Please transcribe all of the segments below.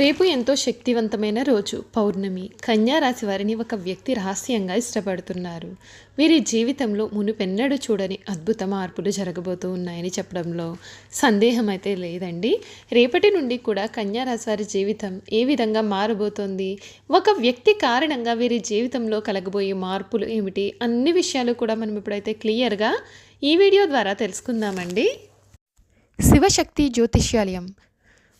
రేపు ఎంతో శక్తివంతమైన రోజు. పౌర్ణమి. కన్యా రాశి వారిని ఒక వ్యక్తి రహస్యంగా ఇష్టపడుతున్నారు. వీరి జీవితంలో మునుపెన్నడూ చూడని అద్భుత మార్పులు జరగబోతూ ఉన్నాయని చెప్పడంలో సందేహం అయితే లేదండి. రేపటి నుండి కూడా కన్యా రాశి వారి జీవితం ఏ విధంగా మారబోతోంది? ఒక వ్యక్తి కారణంగా వీరి జీవితంలో కలగబోయే మార్పులు ఏమిటి? అన్ని విషయాలు కూడా మనం ఇప్పుడైతే క్లియర్గా ఈ వీడియో ద్వారా తెలుసుకుందామండి. శివశక్తి జ్యోతిష్యాలయం.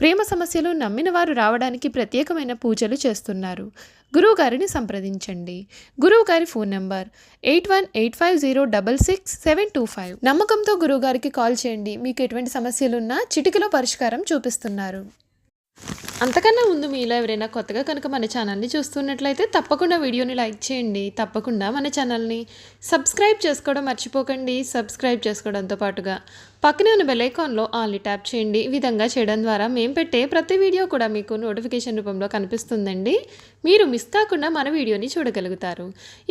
ప్రేమ సమస్యలు నమ్మిన వారు రావడానికి ప్రత్యేకమైన పూజలు చేస్తున్నారు. గురువుగారిని సంప్రదించండి. గురువుగారి phone number eight one eight five zero double six seven two five. నమ్మకంతో గురువుగారికి కాల్ చేయండి. మీకు ఎటువంటి సమస్యలున్నా చిటికలో పరిష్కారం చూపిస్తున్నారు. అంతకన్నా ముందు మీలో ఎవరైనా కొత్తగా కనుక మన ఛానల్ని చూస్తున్నట్లయితే తప్పకుండా వీడియోని లైక్ చేయండి. తప్పకుండా మన ఛానల్ని సబ్స్క్రైబ్ చేసుకోవడం మర్చిపోకండి. సబ్స్క్రైబ్ చేసుకోవడంతో పాటుగా పక్కనే ఉన్న బెల్ ఐకాన్లో ట్యాప్ చేయండి. ఈ విధంగా చేయడం ద్వారా మేము పెట్టే ప్రతి వీడియో కూడా మీకు నోటిఫికేషన్ రూపంలో కనిపిస్తుందండి. మీరు మిస్ కాకుండా మన వీడియోని చూడగలుగుతారు.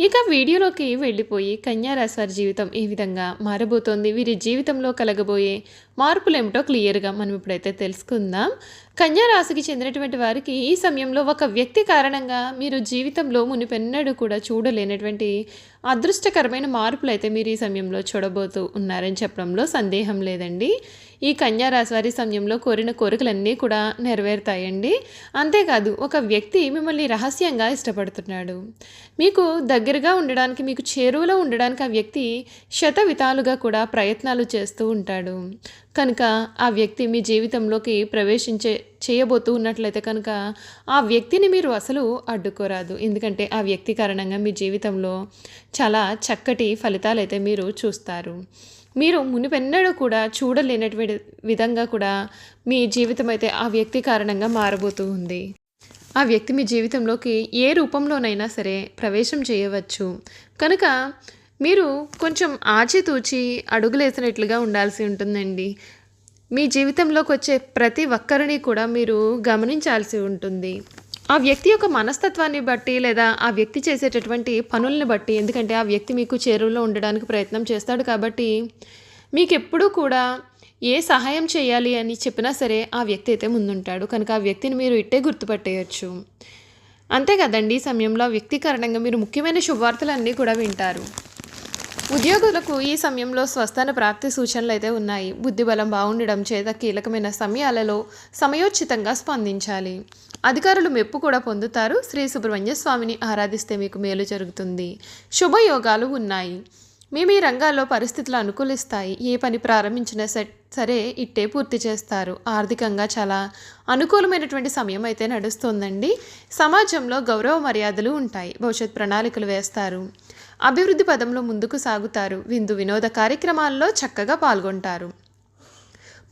ఇక వీడియోలోకి వెళ్ళిపోయి కన్యారాశి వారి జీవితం ఏ విధంగా మారబోతోంది. వీరి జీవితంలో కలగబోయే మార్పులు ఏమిటో క్లియర్గా మనం ఇప్పుడైతే తెలుసుకుందాం. కన్యా రాశికి చెందినటువంటి వారికి ఈ సమయంలో ఒక వ్యక్తి కారణంగా మీరు జీవితంలో మునిపెన్నడూ కూడా చూడలేనటువంటి అదృష్టకరమైన మార్పులు అయితే మీరు ఈ సమయంలో చూడబోతూ ఉన్నారని చెప్పడంలో సందేహం లేదండి. ఈ కన్యా వారి సమయంలో కోరిన కోరికలన్నీ కూడా నెరవేరుతాయండి. అంతేకాదు ఒక వ్యక్తి మిమ్మల్ని రహస్యంగా ఇష్టపడుతున్నాడు. మీకు దగ్గరగా ఉండడానికి మీకు చేరువలో ఉండడానికి ఆ వ్యక్తి శతవిధాలుగా కూడా ప్రయత్నాలు చేస్తూ ఉంటాడు. కనుక ఆ వ్యక్తి మీ జీవితంలోకి ప్రవేశించే చేయబోతూ ఉన్నట్లయితే కనుక ఆ వ్యక్తిని మీరు అసలు అడ్డుకోరాదు. ఎందుకంటే ఆ వ్యక్తి కారణంగా మీ జీవితంలో చాలా చక్కటి ఫలితాలు అయితే మీరు చూస్తారు. మీరు మునిపెన్నడూ కూడా చూడలేనటువంటి విధంగా కూడా మీ జీవితం అయితే ఆ వ్యక్తి కారణంగా మారబోతూ ఉంది. ఆ వ్యక్తి మీ జీవితంలోకి ఏ రూపంలోనైనా సరే ప్రవేశం చేయవచ్చు. కనుక మీరు కొంచెం ఆచితూచి అడుగులేసినట్లుగా ఉండాల్సి ఉంటుందండి. మీ జీవితంలోకి వచ్చే ప్రతి ఒక్కరిని కూడా మీరు గమనించాల్సి ఉంటుంది. ఆ వ్యక్తి యొక్క మనస్తత్వాన్ని బట్టి లేదా ఆ వ్యక్తి చేసేటటువంటి పనుల్ని బట్టి ఎందుకంటే ఆ వ్యక్తి మీకు చేరువలో ఉండడానికి ప్రయత్నం చేస్తాడు కాబట్టి మీకు ఎప్పుడూ కూడా ఏ సహాయం చేయాలి అని చెప్పినా సరే ఆ వ్యక్తి అయితే ముందుంటాడు. కనుక ఆ వ్యక్తిని మీరు ఇట్టే గుర్తుపట్టేయచ్చు. అంతే కదండి ఈ సమయంలో వ్యక్తి కారణంగా మీరు ముఖ్యమైన శుభవార్తలన్నీ కూడా వింటారు. ఉద్యోగులకు ఈ సమయంలో స్వస్థాన ప్రాప్తి సూచనలు అయితే ఉన్నాయి. బుద్ధిబలం బాగుండడం చేత కీలకమైన సమయాలలో సమయోచితంగా స్పందించాలి. అధికారులు మెప్పు కూడా పొందుతారు. శ్రీ సుబ్రహ్మణ్య స్వామిని ఆరాధిస్తే మీకు మేలు జరుగుతుంది. శుభయోగాలు ఉన్నాయి. మీ మీ రంగాల్లో పరిస్థితులు అనుకూలిస్తాయి. ఏ పని ప్రారంభించినా సెట్ సరే ఇట్టే పూర్తి చేస్తారు. ఆర్థికంగా చాలా అనుకూలమైనటువంటి సమయం అయితే నడుస్తుందండి. సమాజంలో గౌరవ మర్యాదలు ఉంటాయి. భవిష్యత్ ప్రణాళికలు వేస్తారు. అభివృద్ధి పదంలో ముందుకు సాగుతారు. విందు వినోద కార్యక్రమాల్లో చక్కగా పాల్గొంటారు.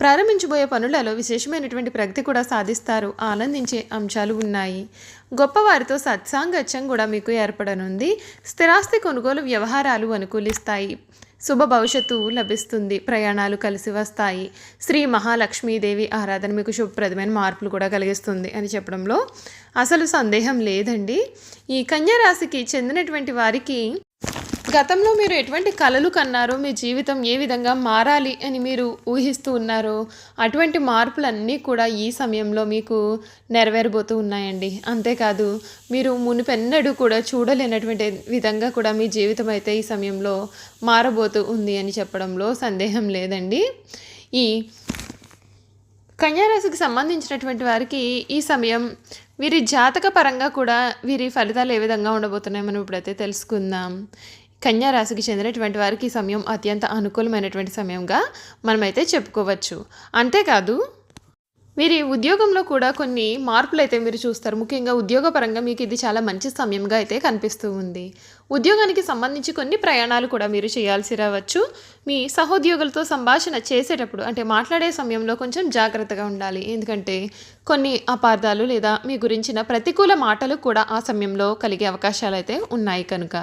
ప్రారంభించబోయే పనులలో విశేషమైనటువంటి ప్రగతి కూడా సాధిస్తారు. ఆనందించే అంశాలు ఉన్నాయి. గొప్పవారితో సత్సాంగత్యం కూడా మీకు ఏర్పడనుంది. స్థిరాస్తి కొనుగోలు వ్యవహారాలు అనుకూలిస్తాయి. శుభ భవిష్యత్తు లభిస్తుంది. ప్రయాణాలు కలిసి వస్తాయి. శ్రీ మహాలక్ష్మీదేవి ఆరాధన మీకు శుభప్రదమైన మార్పులు కూడా కలిగిస్తుంది అని చెప్పడంలో అసలు సందేహం లేదండి. ఈ కన్యా రాశికి చెందినటువంటి వారికి గతంలో మీరు ఎటువంటి కళలు కన్నారో? మీ జీవితం ఏ విధంగా మారాలి అని మీరు ఊహిస్తూ ఉన్నారో అటువంటి మార్పులన్నీ కూడా ఈ సమయంలో మీకు నెరవేరబోతూ ఉన్నాయండి. అంతేకాదు మీరు మునిపెన్నడూ కూడా చూడలేనటువంటి విధంగా కూడా మీ జీవితం అయితే ఈ సమయంలో మారబోతూ ఉంది అని చెప్పడంలో సందేహం లేదండి. ఈ కన్యారాశికి సంబంధించినటువంటి వారికి ఈ సమయం వీరి జాతక పరంగా కూడా వీరి ఫలితాలు ఏ విధంగా ఉండబోతున్నాయి మనం ఇప్పుడైతే తెలుసుకుందాం. రాశికి చెందినటువంటి వారికి ఈ సమయం అత్యంత అనుకూలమైనటువంటి సమయంగా మనమైతే చెప్పుకోవచ్చు. అంతేకాదు వీరి ఉద్యోగంలో కూడా కొన్ని మార్పులు అయితే మీరు చూస్తారు. ముఖ్యంగా ఉద్యోగపరంగా మీకు ఇది చాలా మంచి సమయంగా అయితే కనిపిస్తూ ఉంది. ఉద్యోగానికి సంబంధించి కొన్ని ప్రయాణాలు కూడా మీరు చేయాల్సి రావచ్చు. మీ సహోద్యోగులతో సంభాషణ చేసేటప్పుడు అంటే మాట్లాడే సమయంలో కొంచెం జాగ్రత్తగా ఉండాలి. ఎందుకంటే కొన్ని అపార్థాలు లేదా మీ గురించిన ప్రతికూల మాటలు కూడా ఆ సమయంలో కలిగే అవకాశాలు అయితే ఉన్నాయి కనుక.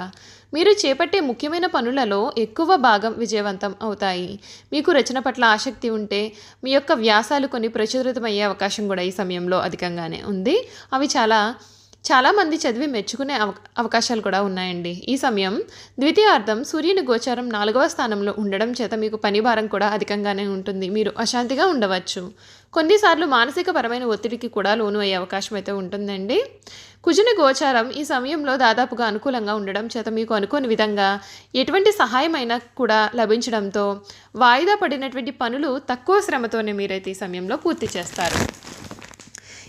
మీరు చేపట్టే ముఖ్యమైన పనులలో ఎక్కువ భాగం విజయవంతం అవుతాయి. మీకు రచన పట్ల ఆసక్తి ఉంటే మీ యొక్క వ్యాసాలు కొన్ని ప్రచురితమయ్యే అవకాశం కూడా ఈ సమయంలో అధికంగానే ఉంది. అవి చాలా చాలామంది చదివి మెచ్చుకునే అవ అవకాశాలు కూడా ఉన్నాయండి. ఈ సమయం ద్వితీయార్థం సూర్యుని గోచారం నాలుగవ స్థానంలో ఉండడం చేత మీకు పని భారం కూడా అధికంగానే ఉంటుంది. మీరు అశాంతిగా ఉండవచ్చు. కొన్నిసార్లు మానసిక పరమైన ఒత్తిడికి కూడా లోను అయ్యే అవకాశం అయితే ఉంటుందండి. కుజుని గోచారం ఈ సమయంలో దాదాపుగా అనుకూలంగా ఉండడం చేత మీకు అనుకోని విధంగా ఎటువంటి సహాయమైనా కూడా లభించడంతో వాయిదా పడినటువంటి పనులు తక్కువ శ్రమతోనే మీరైతే ఈ సమయంలో పూర్తి చేస్తారు.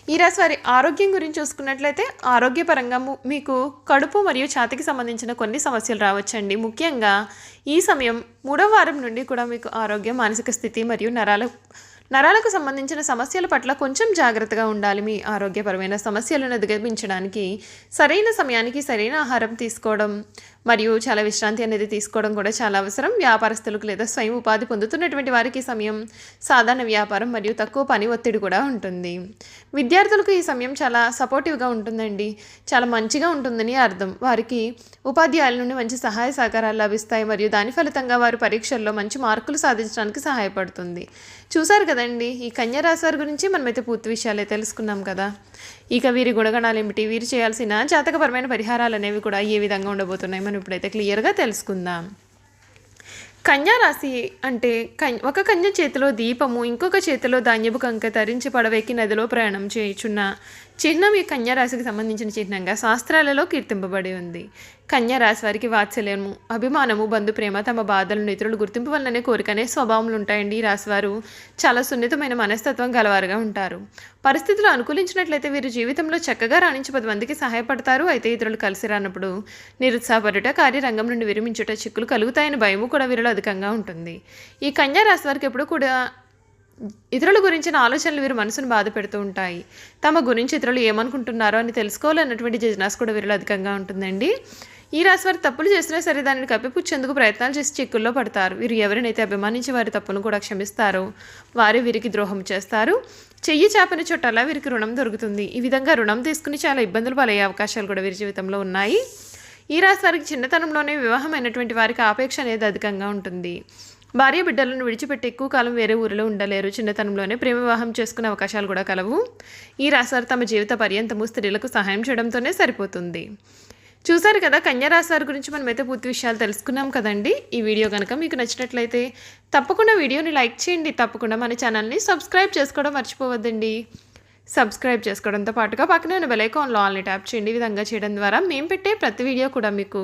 ఈ రాశి వారి ఆరోగ్యం గురించి చూసుకున్నట్లయితే ఆరోగ్యపరంగా మీకు కడుపు మరియు ఛాతికి సంబంధించిన కొన్ని సమస్యలు రావచ్చండి. ముఖ్యంగా ఈ సమయం మూడవ వారం నుండి కూడా మీకు ఆరోగ్యం మానసిక స్థితి మరియు నరాల నరాలకు సంబంధించిన సమస్యల పట్ల కొంచెం జాగ్రత్తగా ఉండాలి. మీ ఆరోగ్యపరమైన సమస్యలను అధిగమించడానికి సరైన సమయానికి సరైన ఆహారం తీసుకోవడం మరియు చాలా విశ్రాంతి అనేది తీసుకోవడం కూడా చాలా అవసరం. వ్యాపారస్తులకు లేదా స్వయం ఉపాధి పొందుతున్నటువంటి వారికి సమయం సాధారణ వ్యాపారం మరియు తక్కువ పని ఒత్తిడి కూడా ఉంటుంది. విద్యార్థులకు ఈ సమయం చాలా సపోర్టివ్గా ఉంటుందండి. చాలా మంచిగా ఉంటుందని అర్థం. వారికి ఉపాధ్యాయుల నుండి మంచి సహాయ సహకారాలు లభిస్తాయి మరియు దాని ఫలితంగా వారు పరీక్షల్లో మంచి మార్కులు సాధించడానికి సహాయపడుతుంది. చూసారు కదండి. ఈ కన్యా రాశి వారి గురించి మనమైతే పూర్తి విషయాలే తెలుసుకున్నాం కదా. ఇక వీరి గుణగణాలు ఏమిటి వీరు చేయాల్సిన జాతకపరమైన పరిహారాలు అనేవి కూడా ఏ విధంగా ఉండబోతున్నాయి? మనం ఇప్పుడైతే క్లియర్గా తెలుసుకుందాం. కన్యా రాశి అంటే కన్ ఒక కన్య చేతిలో దీపము ఇంకొక చేతిలో ధాన్యపు కంక తరించి పడవేకి నదిలో ప్రయాణం చేయుచున్న చిహ్నం ఈ కన్యారాశికి సంబంధించిన చిహ్నంగా శాస్త్రాలలో కీర్తింపబడి ఉంది. కన్యారాశి వారికి వాత్సల్యము అభిమానము బంధు ప్రేమ తమ బాధలను ఇతరులు గుర్తింపు వల్లనే కోరికనే స్వభావములు ఉంటాయండి ఈ రాశివారు చాలా సున్నితమైన మనస్తత్వం గలవారుగా ఉంటారు. పరిస్థితులు అనుకూలించినట్లయితే వీరు జీవితంలో చక్కగా రాణించి పది మందికి సహాయపడతారు. అయితే ఇతరులు కలిసి రానప్పుడు నిరుత్సాహపడుట కార్యరంగం నుండి విరమించుట చిక్కులు కలుగుతాయని భయము కూడా వీరిలో అధికంగా ఉంటుంది. ఈ కన్యా రాశి వారికి ఎప్పుడు కూడా ఇతరుల గురించిన ఆలోచనలు వీరి మనసును బాధ పెడుతూ ఉంటాయి. తమ గురించి ఇతరులు ఏమనుకుంటున్నారో అని తెలుసుకోవాలన్నటువంటి జజ్నాస్ కూడా వీరిలో అధికంగా ఉంటుందండి. ఈ రాశి వారు తప్పులు చేసినా సరే దానిని కప్పిపుచ్చేందుకు ప్రయత్నాలు చేసి చిక్కుల్లో పడతారు. వీరు ఎవరినైతే అభిమానించి వారి తప్పును కూడా క్షమిస్తారో వారే వీరికి ద్రోహం చేస్తారు. చెయ్యి చేపని చుట్టాలా వీరికి రుణం దొరుకుతుంది. ఈ విధంగా రుణం తీసుకుని చాలా ఇబ్బందులు పాలయ్యే అవకాశాలు కూడా వీరి జీవితంలో ఉన్నాయి. ఈ రాశి వారికి చిన్నతనంలోనే వివాహమైనటువంటి వారికి ఆపేక్ష అనేది అధికంగా ఉంటుంది. భార్య బిడ్డలను విడిచిపెట్టి ఎక్కువ కాలం వేరే ఊరిలో ఉండలేరు. చిన్నతనంలోనే ప్రేమ వివాహం చేసుకునే అవకాశాలు కూడా కలవు. ఈ రాశారు తమ జీవిత పర్యంతము స్త్రీలకు సహాయం చేయడంతోనే సరిపోతుంది. చూసారు కదా కన్యా రాశి వారి గురించి మనమైతే పూర్తి విషయాలు తెలుసుకున్నాం కదండి. ఈ వీడియో కనుక మీకు నచ్చినట్లయితే తప్పకుండా వీడియోని లైక్ చేయండి. తప్పకుండా మన ఛానల్ని సబ్స్క్రైబ్ చేసుకోవడం మర్చిపోవద్దండి. సబ్స్క్రైబ్ చేసుకోవడంతో పాటుగా పక్కనే ఉన్న బెలైకాన్లో ఆల్ని ట్యాప్ చేయండి. ఈ విధంగా చేయడం ద్వారా మేము పెట్టే ప్రతి వీడియో కూడా మీకు